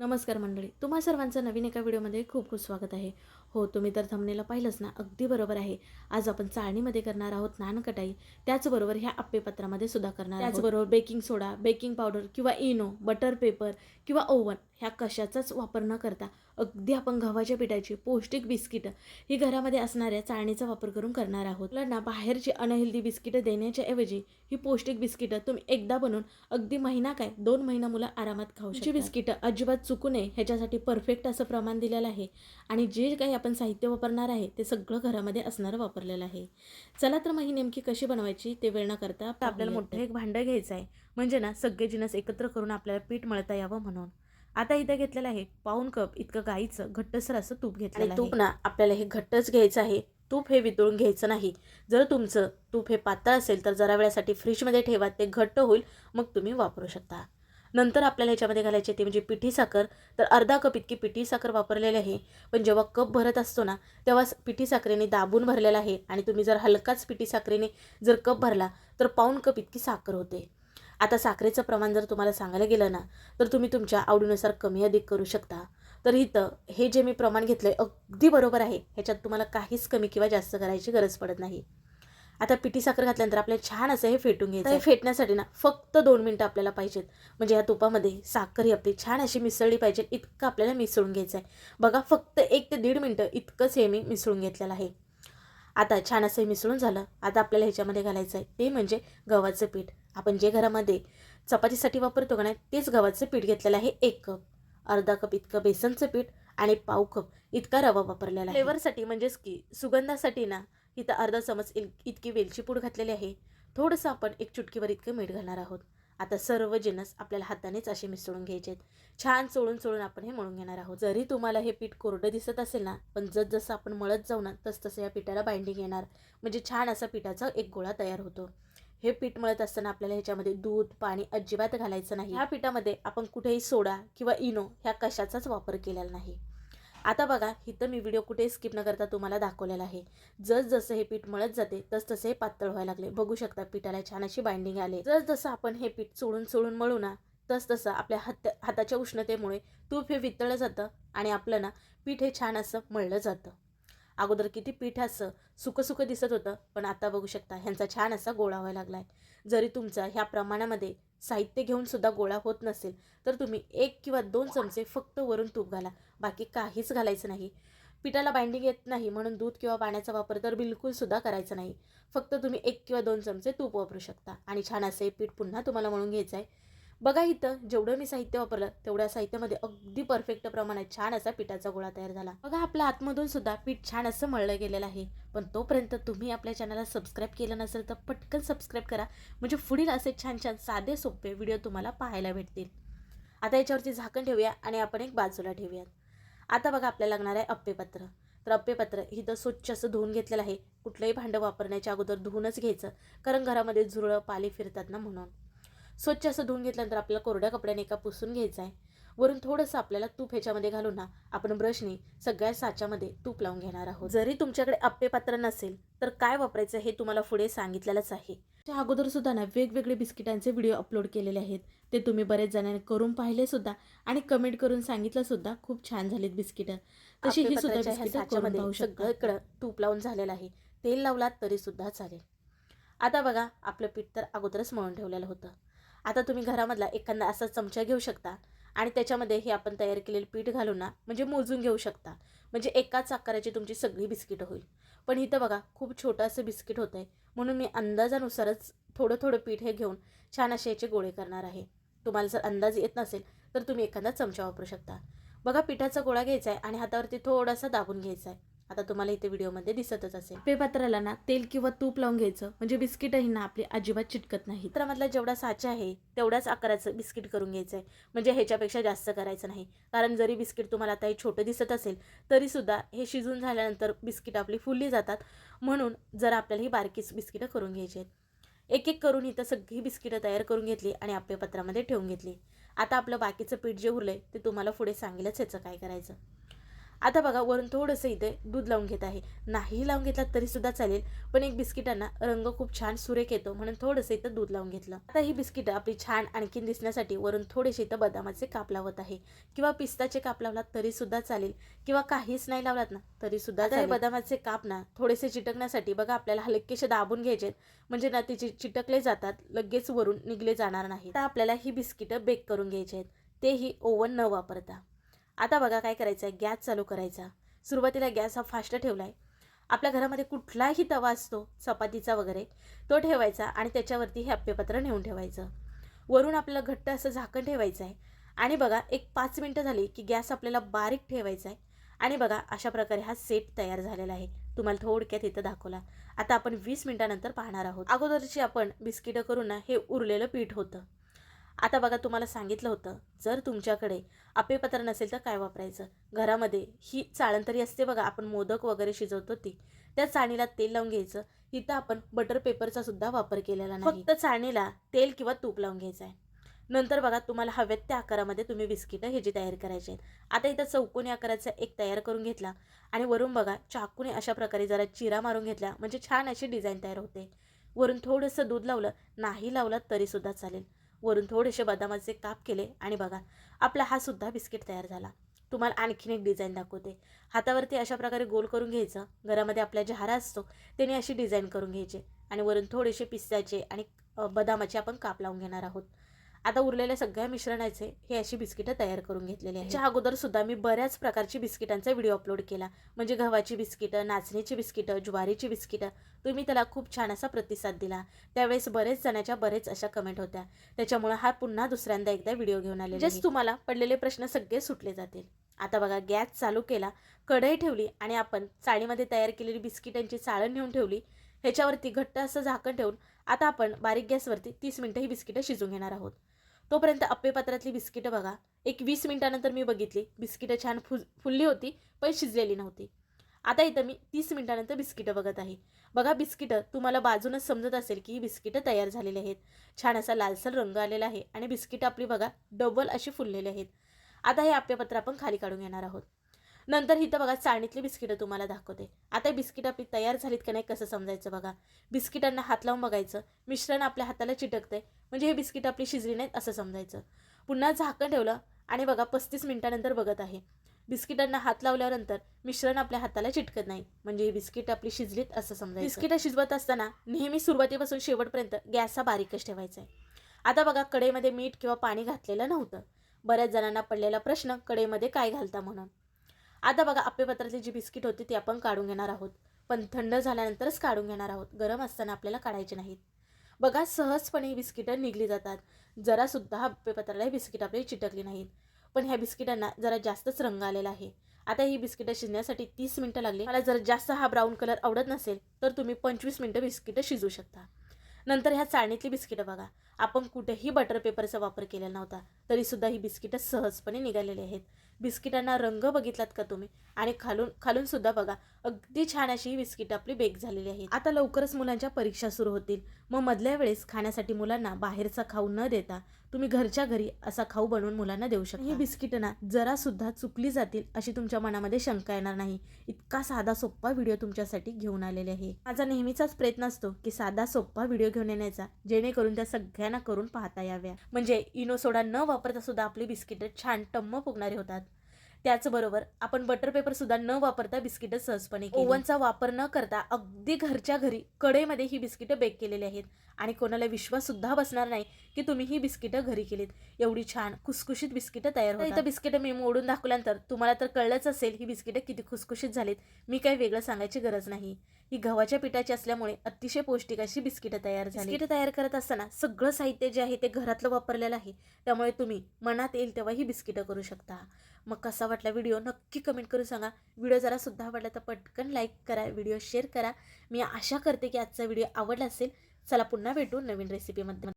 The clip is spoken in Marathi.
नमस्कार मंडळी तुम्हा सर्वांचं नवीन एका व्हिडिओमध्ये खूप खूप स्वागत आहे. हो तुम्ही तर थंबनेला पाहिलंच ना. अगदी बरोबर आहे. आज आपण चाळणीमध्ये करणार आहोत नानकटाई. त्याचबरोबर ह्या आप्पेपत्रामध्ये सुद्धा करणार आहोत. त्याचबरोबर बेकिंग सोडा बेकिंग पावडर किंवा इनो बटर पेपर किंवा ओव्हन ह्या कशाचाच वापर न करता अगदी आपण गव्हाच्या पिठाची पौष्टिक बिस्किटं ही घरामध्ये असणाऱ्या चाळणीचा वापर करून करणार आहोत. मुलांना बाहेरची अनहेल्दी बिस्किटं देण्याच्या ऐवजी ही पौष्टिक बिस्किटं तुम्ही एकदा बनवून अगदी महिना काय दोन महिना मुलं आरामात खाऊ बिस्किटं अजिबात चुकू नये. ह्याच्यासाठी परफेक्ट असं प्रमाण दिलेलं आहे. आणि जे काही आपण साहित्य वापरणार आहे ते सगळं घरामध्ये असणारं वापरलेलं आहे. चला तर मग ही नेमकी कशी बनवायची ते वेळ न करता आपल्याला मोठं एक भांडं घ्यायचं आहे. म्हणजे ना सगळे जिनस एकत्र करून आपल्याला पीठ मळता यावं म्हणून. आता इथं घेतलेलं आहे पाऊन कप इतकं गाईचं घट्टसर असं तूप घेतलेलं तूप ना आपल्याला हे घट्टच घ्यायचं आहे. तूप हे वितळून घ्यायचं नाही. जर तुमचं तूप हे पातळ असेल तर जरा वेळासाठी फ्रीजमध्ये ठेवा ते घट्ट होईल मग तुम्ही वापरू शकता. नंतर आपल्याला ह्याच्यामध्ये घालायचे ते म्हणजे पिठी साखर. तर अर्धा कप इतकी पिठी साखर वापरलेली आहे. पण जेव्हा कप भरत असतो ना तेव्हा पिठी साखरेने दाबून भरलेला आहे. आणि तुम्ही जर हलकाच पिठी साखरेने जर कप भरला तर पाऊण कप इतकी साखर होते. आता साखरेचं प्रमाण जर तुम्हाला सांगायला गेलं ना तर तुम्ही तुमच्या आवडीनुसार कमी अधिक करू शकता. तर इथं हे जे मी प्रमाण घेतलं आहे अगदी बरोबर आहे. ह्याच्यात तुम्हाला काहीच कमी किंवा जास्त करायची गरज पडत नाही. आता पिठी साखर घातल्यानंतर आपल्याला छान असं हे फेटून घ्यायचं हे फेटण्यासाठी ना फक्त दोन मिनटं आपल्याला पाहिजेत. म्हणजे या तुपामध्ये साखर ही आपली छान अशी मिसळली पाहिजे इतकं आपल्याला मिसळून घ्यायचं आहे. बघा फक्त एक ते दीड मिनटं इतकंच हे मी मिसळून घेतलेलं आहे. आता छान असं हे मिसळून झालं. आता आपल्याला ह्याच्यामध्ये घालायचं आहे. ते म्हणजे गव्हाचं पीठ. आपण जे घरामध्ये चपातीसाठी वापरतो का नाही तेच गव्हाचं पीठ घेतलेलं आहे एक कप. अर्धा कप इतकं बेसनचं पीठ आणि पाव कप. इतका रवा वापरलेला आहे. फ्लेवरसाठी म्हणजेच की सुगंधासाठी ना इथं अर्धा चमच इल इतकी वेलची पूड घातलेली आहे. थोडंसं आपण एक चुटकीवर इतकं मीठ घालणार आहोत. आता सर्व जिनस आपल्याला हातानेच असे मिसळून घ्यायचे आहेत छान चोळून चोळून आपण हे मळून घेणार आहोत. जरी तुम्हाला हे पीठ कोरडं दिसत असेल ना पण जसजसं आपण मळत जाऊ ना तसतसं या पिठाला बाइंडिंग येणार. म्हणजे छान असा पिठाचा एक गोळा तयार होतो. हे पीठ मळत असताना आपल्याला ह्याच्यामध्ये दूध पाणी अजिबात घालायचं नाही. ह्या पिठामध्ये आपण कुठेही सोडा किंवा इनो ह्या कशाचाच वापर केलेला नाही. आता बघा इथं मी व्हिडिओ कुठेही स्किप न करता तुम्हाला दाखवलेला आहे. जस जसं हे पीठ मळत जाते तस तसे हे पातळ व्हायला लागले. बघू शकता पिठाला छान अशी बाइंडिंग आले जस जसं आपण हे पीठ चोळून चोळून मळू ना तस तसं आपल्या हात हाताच्या उष्णतेमुळे तूप हे वितळलं जातं आणि आपलं ना पीठ हे छान असं मळलं जातं. अगोदर किती पीठ असं सुकं दिसत होतं पण आता बघू शकता ह्यांचा छान असा गोळा व्हायला लागला आहे जरी तुमचा ह्या प्रमाणामध्ये साहित्य घेऊन सुद्धा गोळा होत नसेल तर तुम्ही एक किंवा दोन चमचे फक्त वरून तूप घाला. बाकी काहीच घालायचं नाही. पिठाला बाइंडिंग येत नाही म्हणून दूध किंवा पाण्याचा वापर तर बिलकुल सुद्धा करायचा नाही. फक्त तुम्ही एक किंवा दोन चमचे तूप वापरू शकता. आणि छान असे पीठ पुन्हा तुम्हाला म्हणून घ्यायचं आहे बघा इथं जेवढं मी साहित्य वापरलं तेवढ्या साहित्यामध्ये अगदी परफेक्ट प्रमाणात छान असा पिठाचा गोळा तयार झाला. बघा आपल्या आतमधून सुद्धा पीठ छान असं मळलं गेलेलं आहे. पण तोपर्यंत तुम्ही आपल्या चॅनलला सबस्क्राईब केलं नसेल तर पटकन सबस्क्राईब करा. म्हणजे पुढील असे छान छान साधे सोपे व्हिडिओ तुम्हाला पाहायला भेटतील. आता याच्यावरती झाकण ठेवूया आणि आपण एक बाजूला ठेवूयात. आता बघा आपल्याला लागणार आहे अप्पेपत्र. तर अप्पेपत्र इथं स्वच्छ असं धुवून घेतलेलं आहे. कुठलंही भांडं वापरण्याच्या अगोदर धुवूनच घ्यायचं. कारण घरामध्ये झुरळं पाली फिरतात ना म्हणून. स्वच्छ असं धुवून घेतल्यानंतर आपल्याला कोरड्या कपड्याने एका पुसून घ्यायचं आहे. वरून थोडंसं आपल्याला तूप ह्याच्यामध्ये घालून ना आपण ब्रशने सगळ्या साच्यामध्ये तूप लावून घेणार आहोत. जरी तुमच्याकडे अप्पे पात्र नसेल तर काय वापरायचं हे तुम्हाला पुढे सांगितलेलंच आहे. त्या अगोदर सुद्धा ना वेगवेगळे बिस्किटांचे व्हिडिओ अपलोड केलेले आहेत. ते तुम्ही बरेच जणांनी करून पाहिले सुद्धा आणि कमेंट करून सांगितलं सुद्धा खूप छान झालीत बिस्किटं. तशी ही सुद्धा सगळीकडं तूप लावून झालेलं आहे. तेल लावलात तरी सुद्धा चालेल. आता बघा आपलं पीठ तर अगोदरच मळून ठेवलेलं होतं. आता तुम्ही घरामधला एखादा असा चमचा घेऊ शकता. आणि त्याच्यामध्ये हे आपण तयार केलेलं पीठ घालून ना म्हणजे मोजून घेऊ शकता. म्हणजे एकाच आकाराची तुमची सगळी बिस्किटं होईल. पण इथं बघा खूप छोटं असं बिस्किट होतं आहे म्हणून मी अंदाजानुसारच थोडं थोडं पीठ हे घेऊन छान असे याचे गोळे करणार आहे. तुम्हाला जर अंदाज येत नसेल तर तुम्ही एखादा चमचा वापरू शकता. बघा पिठाचा गोळा घ्यायचा आहे आणि हातावरती थोडासा दाबून घ्यायचा आहे आता तुम्हाला इथे व्हिडिओमध्ये दिसतच असेल. पेपात्राला ना तेल किंवा तूप लावून घ्यायचं. म्हणजे बिस्किटही ना आपली अजिबात चिटकत नाही तर मधला जेवढा साचा आहे तेवढ्याच आकाराचं बिस्किट करून घ्यायचं आहे. म्हणजे ह्याच्यापेक्षा जास्त करायचं नाही. कारण जरी बिस्किट तुम्हाला आता हे छोटं दिसत असेल तरीसुद्धा हे शिजून झाल्यानंतर बिस्किट आपली फुलली जातात. म्हणून जर आपल्याला ही बारकीच बिस्किटं करून घ्यायची आहेत. एक एक करून इथं सगळी बिस्किटं तयार करून घेतली आणि आपल्या पत्रामध्ये ठेवून घेतली. आता आपलं बाकीचं पीठ जे उरलं ते तुम्हाला पुढे सांगेलच ह्याचं काय करायचं. आता बघा वरून थोडंसं इथे दूध लावून घेत आहे. नाही लावून घेतला तरी सुद्धा चालेल पण एक बिस्किटांना रंग खूप छान सुरेख येतो म्हणून थोडंसं इथं दूध लावून घेतलं. आता ही बिस्किटं आपली छान आणखीन दिसण्यासाठी वरून थोडेसे इथं बदामाचे काप लावत आहे. किंवा पिस्ताचे काप लावलात तरी सुद्धा चालेल किंवा काहीच नाही लावलात ना तरी सुद्धा. आता हे बदामाचे काप ना थोडेसे चिटकण्यासाठी बघा आपल्याला हलकेसे दाबून घ्यायचे आहेत. म्हणजे ना ते चि- चिटकले जातात लगेच वरून निघले जाणार नाही तर आपल्याला ही बिस्किटं बेक करून घ्यायची आहेत. तेही ओव्हन न वापरता. आता बघा काय करायचं आहे गॅस चालू करायचा. सुरुवातीला गॅस हा फास्ट ठेवला आहे आपल्या घरामध्ये कुठलाही तवा असतो चपातीचा वगैरे तो ठेवायचा आणि त्याच्यावरती हे आप्यपत्र नेऊन ठेवायचं. वरून आपल्याला घट्ट असं झाकण ठेवायचं आहे. आणि बघा एक पाच मिनटं झाली की गॅस आपल्याला बारीक ठेवायचा आहे. आणि बघा अशा प्रकारे हा सेट तयार झालेला आहे. तुम्हाला थोडक्यात इथं दाखवला. आता आपण वीस मिनिटानंतर पाहणार आहोत. अगोदरची आपण बिस्किटं करून ना हे उरलेलं पीठ होतं. आता बघा तुम्हाला सांगितलं होतं जर तुमच्याकडे अपेपत्र नसेल तर काय वापरायचं? घरामध्ये ही चाळण तरी असते बघा आपण मोदक वगैरे शिजवतो ती त्या चाळणीला तेल लावून घ्यायचं. इथं आपण बटर पेपरचा सुद्धा वापर केलेला नाही. फक्त चाळणीला तेल किंवा तूप लावून घ्यायचं आहे. नंतर बघा तुम्हाला हव्यात त्या आकारामध्ये तुम्ही बिस्किटं ह्याची तयार करायची आहेत. आता इथं चौकोनी आकाराचा एक तयार करून घेतला आणि वरून बघा चाकूने अशा प्रकारे जरा चिरा मारून घेतला म्हणजे छान अशी डिझाईन तयार होते. वरून थोडंसं दूध लावलं नाही लावलं तरीसुद्धा चालेल. वरून थोडेसे बदामाचे काप केले आणि बघा आपला हा सुद्धा बिस्किट तयार झाला. तुम्हाला आणखीन एक डिझाईन दाखवते. हातावरती अशा प्रकारे गोल करून घ्यायचं. घरामध्ये आपल्या जे हारा असतो त्याने अशी डिझाईन करून घ्यायचे. आणि वरून थोडेसे पिस्त्याचे आणि बदामाचे आपण काप लावून घेणार आहोत. आता उरलेल्या सगळ्या मिश्रणाचे हे अशी बिस्किटं तयार करून घेतलेली आहे त्याच्या अगोदर सुद्धा मी बऱ्याच प्रकारची बिस्किटांचा व्हिडिओ अपलोड केला. म्हणजे गव्हाची बिस्किटं नाचणीची बिस्किटं ज्वारीची बिस्किटं तुम्ही त्याला खूप छान असा प्रतिसाद दिला. त्यावेळेस बरेच जणाच्या बरेच अशा कमेंट होत्या. त्याच्यामुळे हा पुन्हा दुसऱ्यांदा एकदा व्हिडिओ घेऊन आले जस्ट तुम्हाला पडलेले प्रश्न सगळे सुटले जातील. आता बघा गॅस चालू केला कढई ठेवली आणि आपण चाळीमध्ये तयार केलेली बिस्किटांची चाळण नेऊन ठेवली. ह्याच्यावरती घट्ट असं झाकण ठेवून आता आपण बारीक गॅसवरती तीस मिनटं ही बिस्किटं शिजून घेणार आहोत. तोपर्यंत अप्पेपात्रातली बिस्किटं बघा. एक वीस मिनिटानंतर मी बघितली. बिस्किटं छान फु फुलली होती पण शिजलेली नव्हती. आता इथं मी तीस मिनिटानंतर बिस्किटं बघत आहे. बघा बिस्किटं तुम्हाला बाजूनच समजत असेल की ही बिस्किटं तयार झालेली आहेत. छान असा लालसर रंग आलेला आहे आणि बिस्किटं आपली बघा डबल अशी फुललेली आहेत. आता हे आप्यपत्र आपण खाली काढून घेणार आहोत. नंतर इथं बघा चाळणीतली बिस्किटं तुम्हाला दाखवते. आता ही बिस्किट आपली तयार झालीत का नाही कसं समजायचं बघा. बिस्किटांना हात लावून बघायचं. मिश्रण आपल्या हाताला चिटकते म्हणजे हे बिस्किट आपली शिजली नाहीत असं समजायचं. पुन्हा झाकण ठेवलं आणि बघा पस्तीस मिनिटानंतर बघत आहे. बिस्किटांना हात लावल्यानंतर मिश्रण आपल्या हाताला चिटकत नाही. म्हणजे ही बिस्किट आपली शिजलीत असं समजायचं. बिस्किटं शिजवत असताना नेहमी सुरुवातीपासून शेवटपर्यंत गॅस हा बारीकच ठेवायचा आहे. आता बघा कढईमध्ये मीठ किंवा पाणी घातलेलं नव्हतं. बऱ्याच जणांना पडलेला प्रश्न कढईमध्ये काय घालता म्हणून. आता बघा अप्पेपत्रातली जी बिस्किट होती ती आपण काढून घेणार आहोत. पण थंड झाल्यानंतरच काढून घेणार आहोत. गरम असताना आपल्याला काढायचे नाहीत. बघा सहजपणे ही बिस्किटं निघली जातात. जरासुद्धा अप्पेपत्राला ही बिस्किट आपली चिटकली नाहीत. पण ह्या बिस्किटांना जरा जास्तच रंग आलेला आहे. आता ही बिस्किटं शिजण्यासाठी तीस मिनटं लागली. मला जर जास्त हा ब्राऊन कलर आवडत नसेल तर तुम्ही पंचवीस मिनटं बिस्किटं शिजू शकता. नंतर ह्या चाळणीतली बिस्किटं बघा. आपण कुठेही बटर पेपरचा वापर केलेला नव्हता. तरीसुद्धा ही बिस्किटं सहजपणे निघालेली आहेत. बिस्किटांना रंग बघितलात का तुम्ही? आणि खालून खालून सुद्धा बघा. अगदी छान अशी ही बिस्किटं आपली बेक झालेली आहेत. आता लवकरच मुलांच्या परीक्षा सुरू होतील. मग मधल्या वेळेस खाण्यासाठी मुलांना बाहेरचा खाऊ न देता तुम्ही घरच्या घरी असा खाऊ बनवून मुलांना देऊ शकता. ही बिस्किटं ना जरा सुद्धा चुकली जातील अशी तुमच्या मनामध्ये शंका येणार नाही. इतका साधा सोप्पा व्हिडिओ तुमच्यासाठी घेऊन आलेले आहे. माझा नेहमीचाच प्रयत्न असतो की साधा सोप्पा व्हिडिओ घेऊन येण्याचा जेणेकरून त्या सगळ्या सगळ्यांना करून पाहता याव्या. म्हणजे इनो सोडा न वापरता सुद्धा आपली बिस्किटं छान टम्म फुगणारे होतात. त्याचबरोबर आपण बटर पेपर सुद्धा न वापरता बिस्किटं सहजपणे ओव्हनचा वापर न करता अगदी घरच्या घरी कडेमध्ये ही बिस्किटं बेक केलेली आहेत. आणि कोणाला विश्वास सुद्धा बसणार नाही की तुम्ही ही बिस्किटं घरी केलीत. एवढी छान खुसखुशीत बिस्किटं तयार होतात. इथं बिस्किटं मी मोडून दाखवल्यानंतर तुम्हाला तर कळलंच असेल ही बिस्किटं किती खुसखुशीत झालीत. मी काही वेगळं सांगायची गरज नाही. ही गव्हाच्या पिठाची असल्यामुळे अतिशय पौष्टिक अशी बिस्किटं तयार झाली. बिस्किटं तयार करत असताना सगळं साहित्य जे आहे ते घरातलं वापरलेलं आहे. त्यामुळे तुम्ही मनात येईल तेव्हा ही बिस्किटं करू शकता. मग कसा वाटला व्हिडिओ नक्की कमेंट करून सांगा. व्हिडिओ जरा सुद्धा आवडला तर पटकन लाईक करा व्हिडिओ शेअर करा. मी आशा करते की आजचा व्हिडिओ आवडला असेल. चला पुन्हा भेटू नवीन रेसिपीमध्ये